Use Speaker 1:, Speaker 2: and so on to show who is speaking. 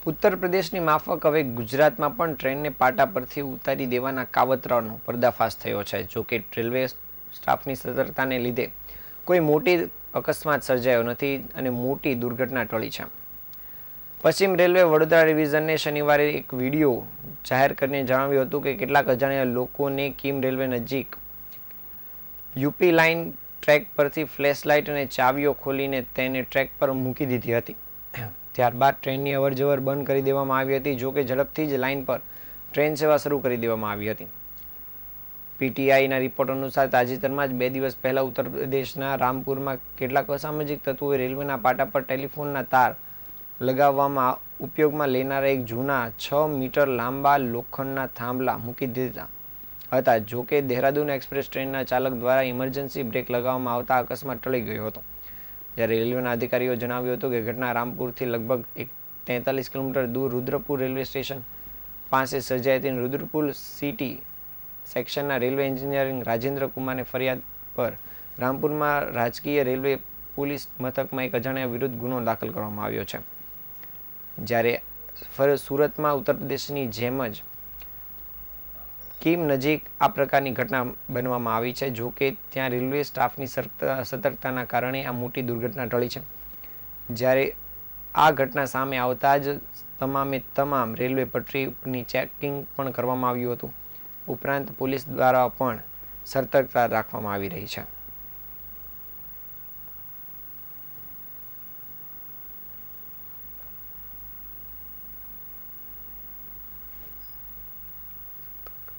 Speaker 1: ઉત્તર પ્રદેશની માફક હવે ગુજરાતમાં પણ ટ્રેનને પાટા પરથી ઉતારી દેવાના કાવતરાનો પર્દાફાશ થયો છે. જોકે રેલવે સ્ટાફની સતર્કતાને લીધે કોઈ મોટી અકસ્માત સર્જાયો નથી અને મોટી દુર્ઘટના ટળી છે. પશ્ચિમ રેલવે વડોદરા ડિવિઝનને શનિવારે એક વીડિયો જાહેર કરીને જણાવ્યું હતું કે કેટલાક અજાણ્યા લોકોને કિમ રેલવે નજીક યુપી લાઇન ટ્રેક પરથી ફ્લેશ લાઇટ અને ચાવીઓ ખોલીને તેને ટ્રેક પર મૂકી દીધી હતી. ત્યારબાદ ટ્રેનની અવરજવર બંધ કરી દેવામાં આવી હતી, જો કે ઝડપથી જ લાઇન પર ટ્રેન સેવા શરૂ કરી દેવામાં આવી હતી. પીટીઆઈના રિપોર્ટ અનુસાર તાજેતરમાં જ બે દિવસ પહેલાં ઉત્તર પ્રદેશના રામપુરમાં કેટલાક અસામાજિક તત્વોએ રેલવેના પાટા પર ટેલિફોનના તાર લગાવવામાં ઉપયોગમાં લેનારા એક જૂના છ મીટર લાંબા લોખંડના થાંભલા મૂકી દીધા હતા, જો કે દહેરાદૂન એક્સપ્રેસ ટ્રેનના ચાલક દ્વારા ઇમરજન્સી બ્રેક લગાવવામાં આવતા અકસ્માત ટળી ગયો હતો. જ્યારે રેલવેના અધિકારીઓ જણાવ્યું હતું કે ઘટના રામપુરથી લગભગ એક તેતાલીસ કિલોમીટર દૂર રુદ્રપુર રેલવે સ્ટેશન પાસે સર્જાઈ હતી. રુદ્રપુર સિટી સેક્શનના રેલવે એન્જિનિયરિંગ રાજેન્દ્ર કુમારની ફરિયાદ પર રામપુરમાં રાજકીય રેલવે પોલીસ મથકમાં એક અજાણ્યા વિરુદ્ધ ગુનો દાખલ કરવામાં આવ્યો છે. જ્યારે સુરતમાં ઉત્તર પ્રદેશની જેમ જ કીમ નજીક આ પ્રકારની ઘટના બનવામાં આવી છે, જો કે ત્યાં રેલવે સ્ટાફની સતર્કતા- સતર્કતાના કારણે આ મોટી દુર્ઘટના ટળી છે. જ્યારે આ ઘટના સામે આવતા જ તમામે તમામ રેલવે પટરીની ચેકિંગ પણ કરવામાં આવ્યું હતું. ઉપરાંત પોલીસ દ્વારા પણ સતર્કતા રાખવામાં આવી રહી છે.